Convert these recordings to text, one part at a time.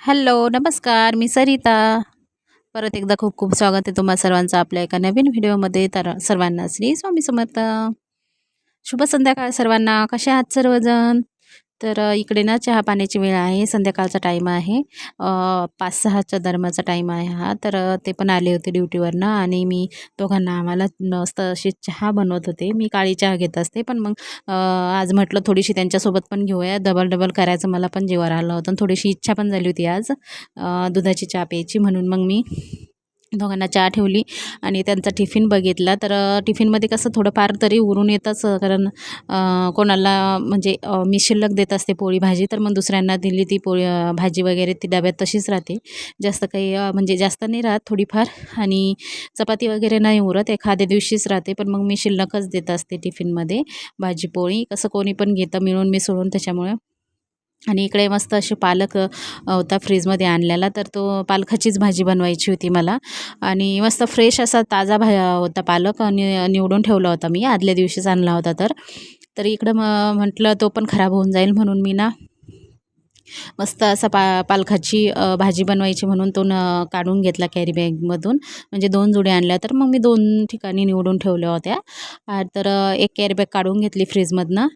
Hello नमस्कार मी सरिता. परत एकदा खूप खूप स्वागत आहे तुम्हा सर्वांचं आपल्या एका नवीन व्हिडिओमध्ये. तर सर्वांना श्री स्वामी समर्थ. शुभ संध्याकाळ सर्वांना. कसे आहात सर्वजण? तर इकडे ना चहा पाण्याची वेळ आहे संध्याकाळचा टाईम आहे. पाच सहाच्या दरम्यानचा टाईम आहे हा. तर ते पण आले होते ड्युटीवरनं आणि मी दोघांना आम्हाला मस्त अशी चहा बनवत होते. मी काळी चहा घेत असते पण मग आज म्हटलं थोडीशी त्यांच्यासोबत पण घेऊया. डबल डबल करायचं मला पण जेवायला आलं होतं थोडीशी इच्छा पण झाली होती आज दुधाची चहा प्यायची म्हणून. मग मी दोघांना चहा ठेवली आणि त्यांचा टिफिन बघितला. तर टिफिनमध्ये कसं थोडंफार तरी उरून येतच कारण कोणाला म्हणजे मी शिल्लक देत असते पोळी भाजी तर मग दुसऱ्यांना दिली ती पोळी भाजी वगैरे ती डब्यात तशीच राहते. जास्त काही म्हणजे जास्त नाही राहत थोडीफार आणि चपाती वगैरे नाही उरत एखाद्या दिवशीच राहते पण मग मी शिल्लकच देत असते टिफिनमध्ये भाजी पोळी. कसं कोणी पण घेतं मिळून मिसळून त्याच्यामुळे आणि इकडे मस्त असे पालक होता फ्रीजमध्ये आणलेला तर तो पालकाचीच भाजी बनवायची होती मला. आणि मस्त फ्रेश असा ताजा भा होता पालक आणि निवडून ठेवला होता मी आदल्या दिवशीच आणला होता तर. तर इकडं म म्हटलं तो पण खराब होऊन जाईल म्हणून मी ना मस्त असा पा पालकाची भाजी बनवायची म्हणून तो न काढून घेतला कॅरी बॅगमधून म्हणजे दोन जुड्या आणल्या तर मग मी दोन ठिकाणी निवडून ठेवल्या होत्या. तर एक कॅरी बॅग काढून घेतली फ्रीजमधनं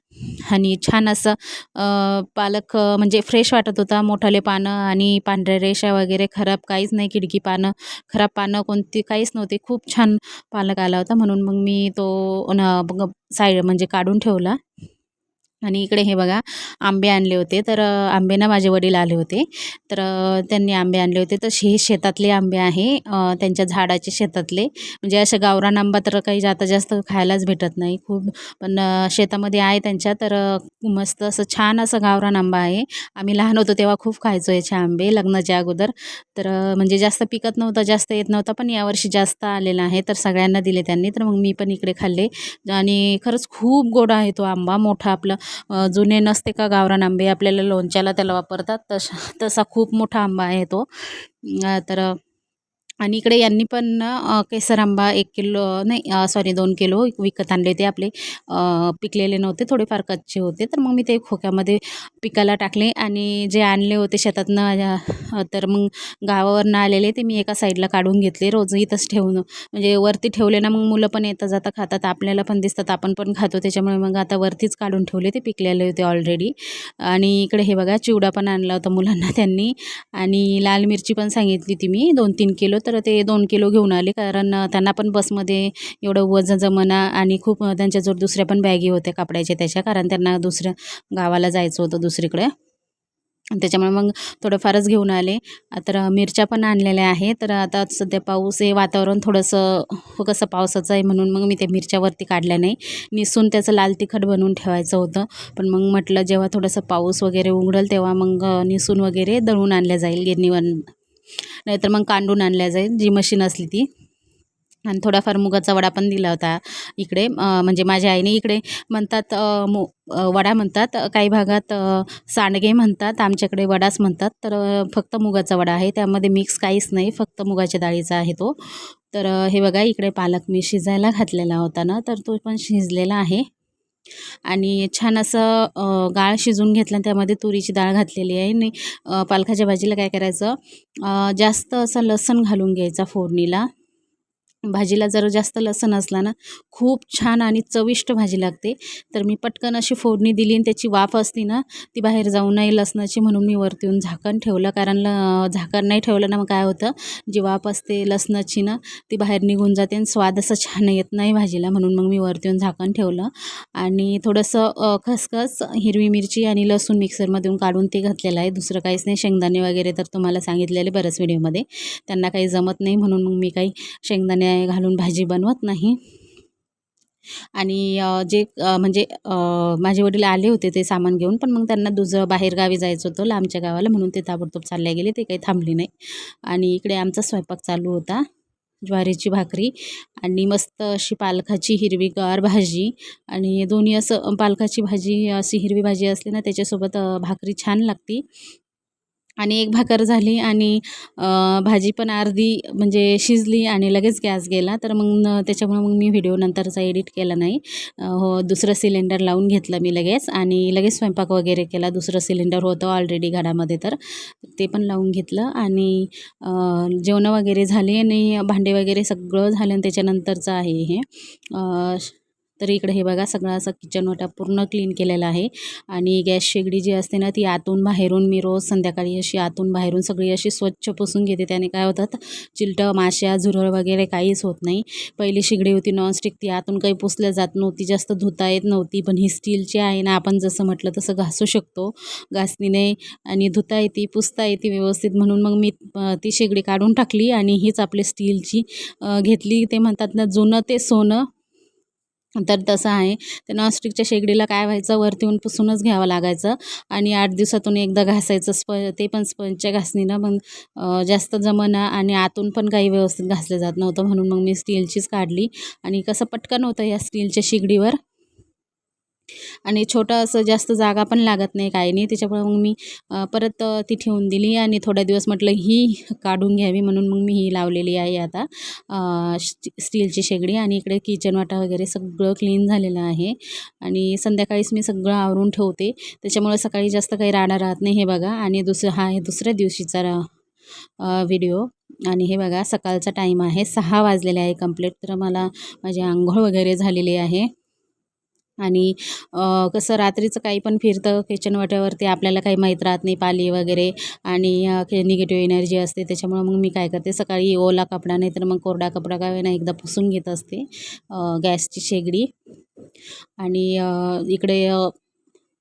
आणि छान असं पालक म्हणजे फ्रेश वाटत होता. मोठाले पानं आणि पांढऱ्या रेषा वगैरे खराब काहीच नाही किडकी पानं. खराब पानं कोणती काहीच नव्हती. खूप छान पालक आला होता म्हणून मग मी तो न साईड म्हणजे काढून ठेवला. आणि इकडे हे बघा आंबे आणले होते. तर आंबे ना माझे वडील आले होते. तर त्यांनी आंबे आणले होते. तर हे शेतातले आंबे आहे. त्यांच्या झाडाचे शेतातले. म्हणजे असे गावरान आंबा तर काही जाता जास्त खायलाच भेटत नाही. खूप पण शेतामध्ये आहे त्यांच्या. तर मस्त असं छान असं गावरान आंबा आहे. आम्ही लहान होतो तेव्हा खूप खायचो याचे आंबे लग्नाच्या अगोदर. तर म्हणजे जास्त पिकत नव्हता जास्त येत नव्हता पण यावर्षी जास्त आलेला आहे. तर सगळ्यांना दिले त्यांनी. तर मग मी पण इकडे खाल्ले. आणि खरंच खूप गोड आहे तो आंबा. मोठा आपलं जुने नसते का गावरान आंबे आपल्याला लोणच्याला त्याला वापरतात तसा तसा खूप मोठा आंबा आहे तो. तर आणि इकडे यांनी पण ना केसर आंबा एक किलो नाही सॉरी दोन किलो विकत आणले ते आपले. पिकलेले नव्हते थोडेफार कच्चे होते. तर मग मी ते खोक्यामध्ये पिकायला टाकले आणि जे आणले होते शेतातनं तर मग गावावरनं आलेले ते मी एका साईडला काढून घेतले. रोज इथंच ठेवून म्हणजे वरती ठेवले ना मग मुलं पण येता जाता खातात आपल्याला पण दिसतात आपण पण खातो. त्याच्यामुळे मग आता वरतीच काढून ठेवले ते पिकलेले होते ऑलरेडी आणि इकडे हे बघा चिवडा पण आणला होता मुलांना त्यांनी. आणि लाल मिरची पण सांगितली ती मी दोन तीन किलो. तर तर ते दोन किलो घेऊन आले. कारण त्यांना पण बसमध्ये एवढं वजन जमना आणि खूप त्यांच्याजवळ दुसऱ्या पण बॅगी होत्या कपड्याच्या त्याच्या. कारण त्यांना दुसऱ्या गावाला जायचं होतं दुसरीकडे. त्याच्यामुळे मग थोडंफारच घेऊन आले. तर मिरच्या पण आणलेल्या आहे तर आता सध्या पाऊस हे वातावरण थोडंसं हो, कसं पावसाचं आहे म्हणून मग मी ते मिरच्यावरती काढल्या नाही. निसून त्याचं लाल तिखट बनवून ठेवायचं होतं. पण मग म्हटलं जेव्हा थोडंसं पाऊस वगैरे उघडेल तेव्हा मग निसून वगैरे दळून आणल्या जाईल. गिरणीवर नाहीतर मग कांडून आणल्या जाईल जी मशीन असली ती. आणि थोडाफार मुगाचा वडा पण दिला होता इकडे म्हणजे माझ्या आईने इकडे म्हणतात मु वडा म्हणतात काही भागात सांडगे म्हणतात आमच्याकडे वडाच म्हणतात. तर फक्त मुगाचा वडा आहे त्यामध्ये मिक्स काहीच नाही फक्त मुगाच्या डाळीचा आहे तो. तर हे बघा इकडे पालक मी शिजायला घातलेला होता ना तर तो पण शिजलेला आहे. आणि छान असं गाळ शिजवून घेतला आणि त्यामध्ये तुरीची डाळ घातलेली आहे. आणि पालखाच्या पालकाच्या भाजीला काय करायचं जास्त असं लसूण घालून घ्यायचा फोडणीला. भाजीला जर जास्त लसण असला ना खूप छान आणि चविष्ट भाजी लागते. तर मी पटकन अशी फोडणी दिली आणि त्याची वाफ असती ना ती बाहेर जाऊ नये लसणाची म्हणून मी वरती येऊन झाकण ठेवलं. कारण ल झाकण नाही ठेवलं ना मग काय होतं जी वाफ असते लसणाची ना ती बाहेर निघून जाते आणि स्वाद असं छान येत नाही भाजीला. म्हणून मग मी वरती येऊन झाकण ठेवलं. आणि थोडंसं खसखस हिरवी मिरची आणि लसूण मिक्सरमधून काढून ते घातलेलं आहे. दुसरं काहीच नाही शेंगदाणे वगैरे तर तुम्हाला सांगितलेले बरंच व्हिडिओमध्ये. त्यांना काही जमत नाही म्हणून मग मी काही शेंगदाणे घालून भाजी बनवत नाही. आणि जे म्हणजे माझे वडील आले होते ते सामान घेऊन पण मग त्यांना दुसरं बाहेरगावी जायचं होतं लांबच्या गावाला म्हणून ते ताबडतोब चालले गेले ते काही थांबले नाही. आणि इकडे आमचा स्वयंपाक चालू होता ज्वारीची भाकरी आणि मस्त अशी पालकाची हिरवीगार भाजी. आणि दोन्ही असं पालकाची भाजी अशी हिरवी भाजी असली ना त्याच्यासोबत भाकरी छान लागती. आणि एक भाकर झाली आणि भाजी पण अर्धी म्हणजे शिजली आणि लगेच गॅस गेला. तर मग त्याच्यामुळं त्याच्यामुळे मग मी व्हिडिओ नंतरचा एडिट केला नाही. हो दुसरं सिलेंडर लावून घेतलं मी लगेच आणि लगेच स्वयंपाक वगैरे केला. दुसरं सिलेंडर होतं ऑलरेडी घरामध्ये तर ते पण लावून घेतलं आणि जेवणं वगैरे झाली आणि भांडे वगैरे सगळं झालं आणि त्याच्यानंतरचं आहे हे. तर इकडे हे बघा सगळं असं किचन वाटा पूर्ण क्लीन केलेलं आहे. आणि गॅस शेगडी जी असते ना ती आतून बाहेरून मी रोज संध्याकाळी अशी आतून बाहेरून सगळी अशी स्वच्छ पुसून घेते. त्याने काय होतात चिलटं माश्या झुरळ वगैरे काहीच होत नाही. पहिली शेगडी होती नॉनस्टिक ती आतून काही पुसल्या जात नव्हती जास्त धुता येत नव्हती. पण ही स्टीलची आहे ना आपण जसं म्हटलं तसं घासू शकतो. घासणीने आणि धुता येते पुसता येते व्यवस्थित. म्हणून मग मी ती शेगडी काढून टाकली आणि हीच आपली स्टीलची घेतली. ते म्हणतात ना जुनं ते सोनं. तर तसं आहे. ते नॉनस्टिकच्या शेगडीला काय व्हायचं? वरती येऊन पुसूनच घ्यावं लागायचं आणि आठ दिवसातून एकदा घासायचं स्प ते पण स्पंजच्या घासणीनं मग जास्त जमना आणि आतून पण काही व्यवस्थित घासलं जात नव्हतं. म्हणून मग मी स्टीलचीच काढली आणि कसं पटकन होतं या स्टीलच्या शेगडीवर आणि छोटं असं जास्त जागा पण लागत नाही काही नाही. त्याच्यामुळे मग मी परत ती ठेवून दिली आणि थोड्या दिवस म्हटलं ही काढून घ्यावी म्हणून मग मी ही लावलेली आहे आता स्टीलची शेगडी आणि इकडे किचन वाटा वगैरे सगळं क्लीन झालेलं आहे. आणि संध्याकाळीच मी सगळं आवरून ठेवते. त्याच्यामुळे सकाळी जास्त काही राडा राहत नाही हे बघा. आणि दुसरं हा आहे दुसऱ्या दिवशीचा व्हिडिओ. आणि हे बघा सकाळचा टाईम आहे सहा वाजलेले आहे कंप्लीट. तर मला माझी आंघोळ वगैरे झालेली आहे. आणि कसं रात्रीचं काही पण फिरतं किचन वाट्यावरती आपल्याला काही माहीत राहत नाही पाली वगैरे आणि निगेटिव्ह एनर्जी असते त्याच्यामुळं मग मी काय करते सकाळी ओला कपडा नाही तर मग कोरडा कपडा काय ना एकदा पुसून घेत असते गॅसची शेगडी. आणि इकडे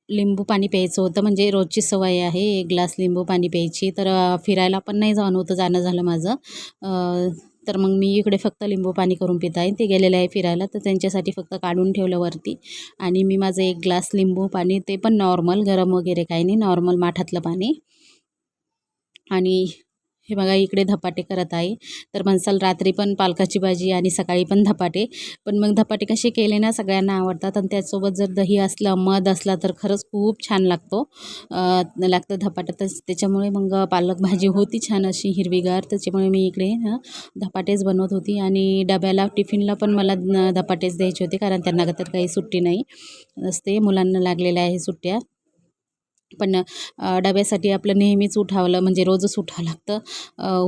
लिंबू पाणी प्यायचं होतं म्हणजे रोजची सवय आहे एक ग्लास लिंबू पाणी प्यायची तर फिरायला पण नाही जाणं होतं जाणं झालं माझं. तर मग मी इकडे फक्त लिंबू पाणी करून पित आहे. ते गेलेले आहे फिरायला तर त्यांच्यासाठी फक्त काढून ठेवलं वरती. आणि मी माझं एक ग्लास लिंबू पाणी ते पण नॉर्मल गरम वगैरे काही नाही नॉर्मल माठातलं पाणी. आणि हे बघा इकडे धपाटे करत आहे. तर म्हणसाल रात्री पण पालकाची भाजी आणि सकाळी पण धपाटे. पण मग धपाटे कसे केले ना सगळ्यांना आवडतात. आणि त्याचसोबत जर दही असलं मध असला तर खरंच खूप छान लागतो. लागतं धपाटा. तर त्याच्यामुळे मग पालक भाजी होती छान अशी हिरवीगार. त्याच्यामुळे मी इकडे धपाटेच बनवत होती. आणि डब्याला टिफिनला पण मला धपाटेच द्यायचे होते. कारण त्यांना तर काही सुट्टी नाही. असते मुलांना लागलेल्या आहे सुट्ट्या. पण डब्यासाठी आपलं नेहमीच उठावलं म्हणजे रोजच उठावं लागतं.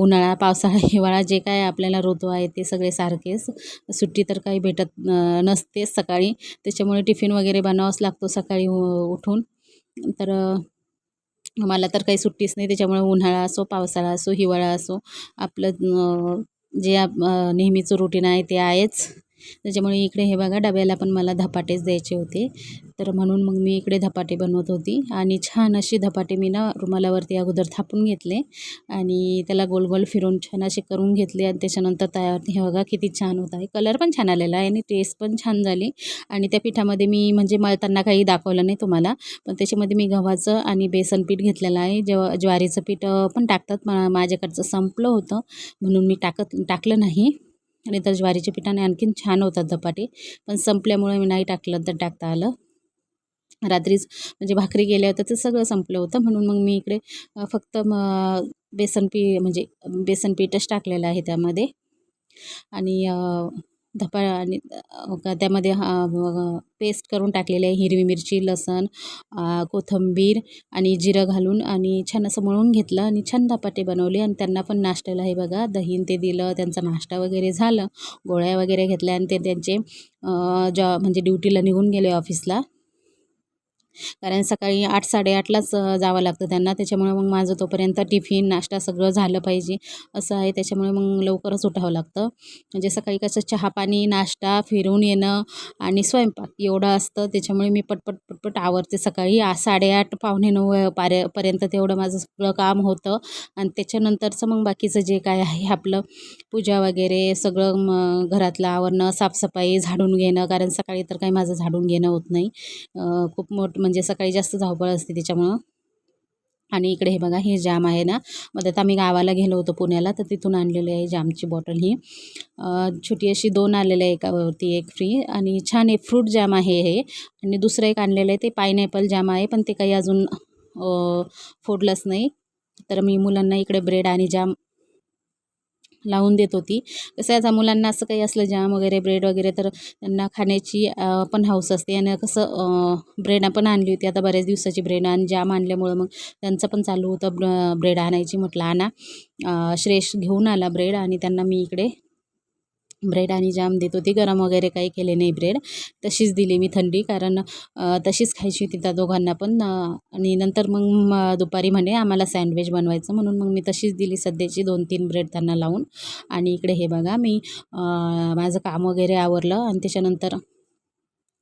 उन्हाळा पावसाळा हिवाळा जे काय आपल्याला ऋतू आहे ते सगळे सारखेच. सुट्टी तर काही भेटत नसतेच सकाळी. त्याच्यामुळे टिफिन वगैरे बनवावाच लागतो सकाळी उठून. तर मला तर काही सुट्टीच नाही. त्याच्यामुळे उन्हाळा असो पावसाळा असो हिवाळा असो आपलं जे आप- नेहमीचं रुटीन आहे ते आहेच. त्याच्यामुळे इकडे हे बघा डब्याला पण मला धपाटेच द्यायचे होते. तर म्हणून मग मी इकडे धपाटे बनवत होती. आणि छान अशी धपाटे मी ना रुमालावरती अगोदर थापून घेतले. आणि त्याला गोल गोल फिरून छान असे करून घेतले. आणि त्याच्यानंतर तयार हे बघा किती छान होत आहे. कलर पण छान आलेला आहे आणि टेस्ट पण छान झाली. आणि त्या पिठामध्ये मी म्हणजे मळताना काही दाखवलं नाही तुम्हाला. पण त्याच्यामध्ये मी गव्हाचं आणि बेसन पीठ घेतलेलं आहे. जेव्हा ज्वारीचं पीठ पण टाकतात. मा माझ्याकडचं संपलं होतं. म्हणून मी टाकत टाकलं नाही. आणि तर ज्वारीच्या पिठाने आणखीन छान होतात धपाटे. पण संपल्यामुळे मी नाही टाकलं तर टाकता आलं. रात्रीच म्हणजे भाकरी गेल्या होत्या तर सगळं संपलं होतं. म्हणून मग मी इकडे फक्त मग बेसन पी म्हणजे बेसन पीठच टाकलेलं आहे त्यामध्ये. आणि धपा आणि का त्यामध्ये पेस्ट करून टाकलेली आहे. हिरवी मिरची लसण कोथिंबीर आणि जिरं घालून आणि छान असं मळून घेतलं आणि छान धपाटे बनवले आणि त्यांना पण नाश्त्याला हे बघा. दहीन ते दिलं त्यांचा नाश्ता वगैरे झालं. गोळ्या वगैरे घेतल्या आणि ते त्यांचे जॉ म्हणजे ड्युटीला निघून गेले ऑफिसला. कारण सकाळी आठ साडेआठलाच जावं लागतं त्यांना. त्याच्यामुळे मग माझं तोपर्यंत टिफिन नाश्ता सगळं झालं पाहिजे. असं आहे. त्याच्यामुळे मग लवकरच उठावं लागतं. म्हणजे सकाळी कसं चहा पाणी नाश्ता फिरून येणं आणि स्वयंपाक एवढं असतं. त्याच्यामुळे मी पटपट पटपट आवरते सकाळी. आ साडेआठ पावणे नऊ पारे पर्यंत तेवढं माझं सगळं काम होतं. आणि त्याच्यानंतरचं मग बाकीचं जे काय आहे आपलं पूजा वगैरे सगळं मग घरातलं आवरणं साफसफाई झाडून घेणं. कारण सकाळी तर काही माझं झाडून घेणं होत नाही. खूप मोठं म्हणजे सकाळी जास्त धावपळ असते त्याच्यामुळं आणि इकडे हे बघा हे जाम आहे ना. मग आता आम्ही गावाला गेलो होतो पुण्याला तर तिथून आणलेली आहे जामची बॉटल ही. छोटी अशी दोन आलेले आहे एकावरती एक फ्री आणि छान आहे फ्रूट जाम आहे हे. आणि दुसरं एक आणलेलं आहे ते पायनॅपल जाम आहे पण ते काही अजून फोडलंच नाही. तर मी मुलांना इकडे ब्रेड आणि जाम लावून देत होती. कसं आता मुलांना असं काही असलं जाम वगैरे ब्रेड वगैरे तर त्यांना खाण्याची पण हौस असते. आणि कसं ब्रेड पण आणली होती आता बऱ्याच दिवसाची ब्रेड आणि जाम आणल्यामुळं मग त्यांचं पण चालू होतं ब्र ब्रेड आणायची म्हटलं आणा. अ, घेऊन आला ब्रेड आणि त्यांना मी इकडे ब्रेड आणि जाम देत होती. गरम वगैरे काही केले नाही ब्रेड. तशीच दिली मी थंडी कारण तशीच खायची होती त्या दोघांना पण आणि नंतर मग दुपारी म्हणे आम्हाला सँडविच बनवायचं म्हणून मग मी तशीच दिली सध्याची दोन तीन ब्रेड त्यांना लावून. आणि इकडे हे बघा मी माझं काम वगैरे आवरलं आणि त्याच्यानंतर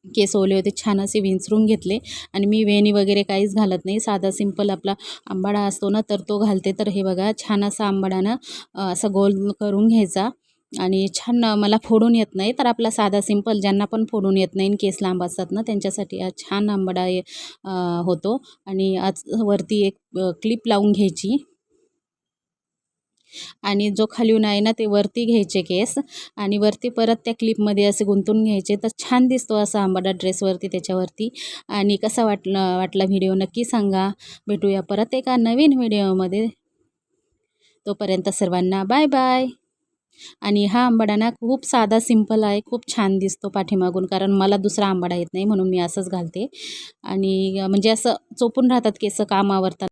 केस ओले होते छान असे विंचरून घेतले. आणि मी वेणी वगैरे काहीच घालत नाही. साधा सिंपल आपला आंबाडा असतो ना तर तो घालते. तर हे बघा छान असा आंबाडानं असा गोल करून घ्यायचा. आणि छान मला फोडून येत नाही. तर आपला साधा सिंपल ज्यांना पण फोडून येत नाही केस लांब असतात ना त्यांच्यासाठी छान आंबाडा होतो. आणि आज वरती एक क्लिप लावून घ्यायची. आणि जो खालीून आहे ना ते वरती घ्यायचे केस. आणि वरती परत त्या क्लिपमध्ये असे गुंतून घ्यायचे. तर छान दिसतो असा आंबाडा ड्रेसवरती त्याच्यावरती. आणि कसा वाटला वाटला व्हिडिओ नक्की सांगा. भेटूया परत एका नवीन व्हिडिओमध्ये तोपर्यंत सर्वांना बाय बाय आणि हा आंबाडा ना खूप साधा सिंपल आहे. खूप छान दिसतो पाठीमागून कारण मला दुसरा आंबाडा येत नाही म्हणून मी असंच घालते. आणि म्हणजे असं चोपून राहतात केस कामावरतात